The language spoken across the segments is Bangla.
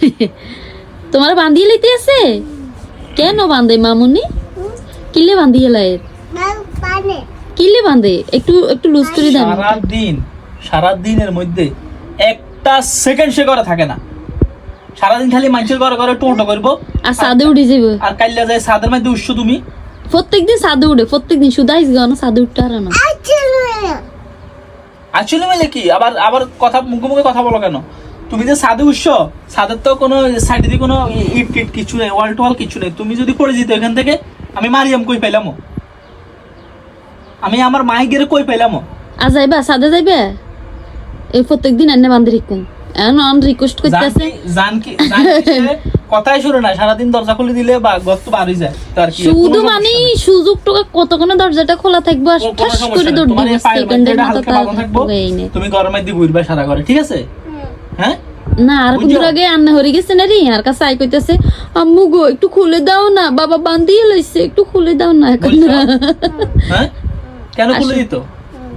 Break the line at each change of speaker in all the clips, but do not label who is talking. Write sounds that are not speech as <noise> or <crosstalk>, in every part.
<laughs> তোমার বান্ধিয়ে লইতে আছে? কেন বান্ধে মামুনি? কিলে বান্ধিয়ে লাই কিলে বান্ধে একটু একটু লুজ করে দেন।
সারা দিন সারা দিনের মধ্যে একটা সেকেন্ড সে করে থাকে না। সারাদিন খালি মানুষের ঘরে ঘরে টোটো করব।
আর সাদে উঠে যাব
আর কাইলা যায় সাদের মধ্যে উঠছো তুমি?
প্রত্যেকদিন সাদে উঠে প্রত্যেকদিন শুধু আইস গানো সাদে উঠতে আর না।
আসলে মিলে কি? আবার আবার কথা মুখে মুখে কথা বলো কেন? তুমি যে সাদে উঠছো সাদের তো কোনো সাইডে দিয়ে কোনো ইট টিট কিছু নেই ওয়াল টোয়াল কিছু নেই। তুমি যদি পড়ে যেত এখান থেকে আমি মারিয়াম কই পেলাম আমি আমার মাই গেরে কই পাইলাম
আর যাইবা সাদে যাইবে? এই প্রত্যেকদিন এনে বান্ধে রিকুম এখন অন রিকোয়েস্ট করতেছে।
জানকি জানকি কথাই শুনে না সারাদিন দরজা খুলে দিলে বা গত বাড়ি যায় তার কি
শুধু
কোনো
মানে। সুযোগ টুকা কতক্ষণ দরজাটা খোলা থাকবে আর
কোনো
ঠাস করে দৌড় দিব সেকেন্ডের মতো
থাকব। তুমি গরমের মধ্যে ঘুরবে সারা ঘরে ঠিক আছে? হ্যাঁ?
না আর
বুঝছ?
আগে আন্না হরি গেছে না রে আর কাছে আই কইতেছে আম্মু গো একটু খুলে দাও না বাবা বান্ধিয়ে লইছে একটু খুলে দাও না এখন। <laughs>
হ্যাঁ? কেন খুলে দিত?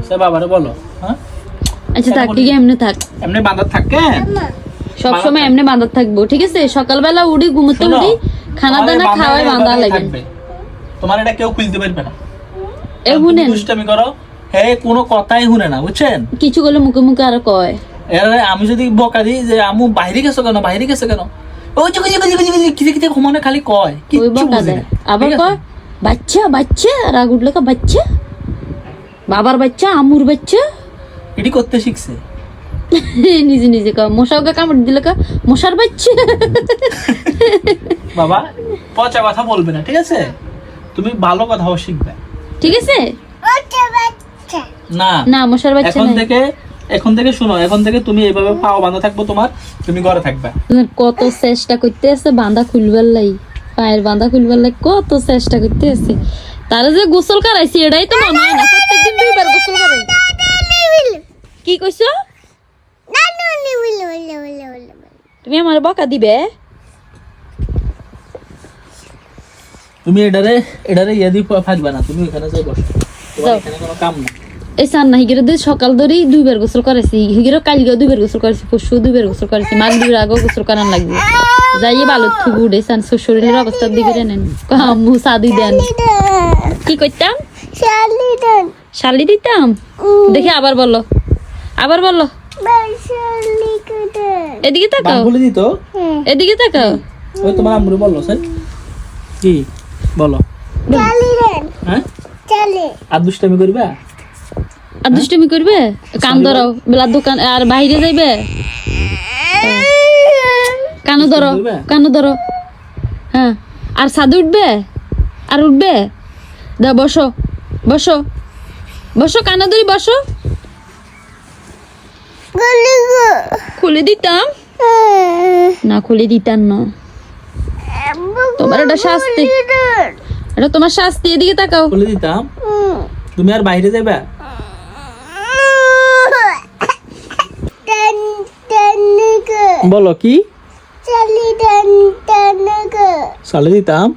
সে বাবারে বলো হ্যাঁ?
আচ্ছা থাক? ঠিক এমনি থাক।
এমনি বাঁধা থাকে
সবসময় এমনি বাঁধা থাকব ঠিক আছে? সকালবেলা উঠি ঘুমোতে উঠি খানা দানা খাওয়াই বাঁধা লাগবে।
তোমার এটা কেউ খুলতে পারবে না।
এ শুনেন
দুষ্টামি করো। হে কোনো কথাই শুনে না বুঝছেন?
কিছু করলে মুখে মুখে আর কয়।
এর আমি যদি বকা দিই যে আমু বাইরে গেছো কেন বাইরে গেছো কেন? ওই যে কিতে কিতে ঘুমানো খালি কয় কিচ্ছু
বকা
না।
আবার কয় বাচ্চা বাচ্চা রাগ উঠলে কা বাচ্চা। বাবার বাচ্চা আমুর বাচ্চা।
এটি করতে শিখছে। <laughs>
নিজে নিজে কা মশাকে কামড় দিলে কা মশার বাচ্চা। <laughs>
বাবা পচা কথা বলবে না ঠিক আছে? তুমি ভালো কথাও শিখবে।
ঠিক আছে?
না
না মশার বাচ্চা
এখন থেকে এখন থেকে শুনো এখন থেকে তুমি এইভাবে পাও বাঁধা থাকব তোমার তুমি ঘরে থাকবে।
কত চেষ্টা করতে আছে বাঁধা খুলবার লাই পায়ের বাঁধা খুলবার লাই কত চেষ্টা করতে আছে। তারা যে গোসল করাইছি এটাই তো মনে হয় না প্রত্যেকদিন দুইবার গোসল করাই। কি কইছো? তুমি আমার বকা দিবে?
তুমি এটারে এটারে ইয়ে দিয়ে ফাঁসবে না তুমি এখানে যাই বসো। তোমার এখানে কোনো কাম না
এই সান না হিগের দিয়ে সকাল ধরেই দুইবার গোসল করাইছি। হিগেরও কালকেও দুইবার গোসল করেছি পরশু দুইবার গোসল করেছি মাঘ দুইবার আগেও গোসল করান লাগবে। যাইয়ে ভালো থুবু উঠে সান শরীরের অবস্থার দিকে নেন আম্মু সাদি দেন। কি করতাম শালি দিতাম? দেখি আবার বলো। আবার বলো। এদিকে তাকাও। এদিকে তাকাও।
ওই তোমার আমরু বলল স্যার। কি? বলো। হ্যাঁ? আর দুষ্টামি করবা?
আর দুষ্টুমি করবে? কান ধরো বেলা। দোকান আর বাইরে যাইবে? কানো ধরো? কানো ধরো। হ্যাঁ। আর সাদু উঠবে? আর উঠবে? দা বসো বসো। বসো কানো ধরি বসো। খুলে দিতাম? না খুলে দিতাম না। তোমার এটা শাস্তি। এটা তোমার শাস্তি এদিকে তাকাও।
খুলে দিতাম? তুমি আর বাইরে যাবা বলো কি? চালি দিতাম?